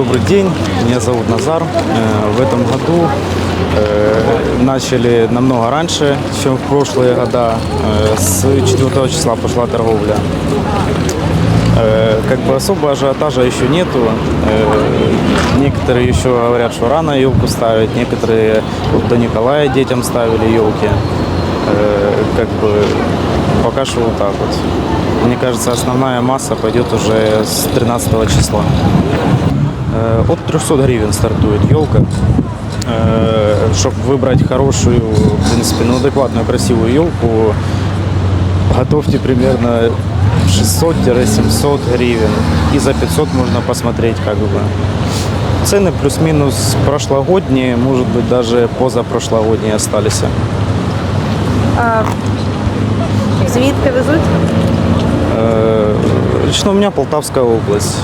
Добрый день, меня зовут Назар. Э, В этом году э, начали намного раньше, чем в прошлые года. Э, С 4 числа пошла торговля. Как бы особо ажиотажа еще нету. Некоторые еще говорят, что рано елку ставить, некоторые вот до Николая детям ставили елки. Как бы пока что вот так вот. Мне кажется, основная масса пойдет уже с 13 числа. Э, От 300 гривен стартует елка. Чтобы выбрать хорошую, в принципе, ну, адекватную, красивую елку, готовьте примерно 600-700 гривен. И за 500 можно посмотреть, как бы. Цены плюс-минус прошлогодние, может быть, даже позапрошлогодние остались. А, звідки везуть? Э, Лично у меня Полтавская область.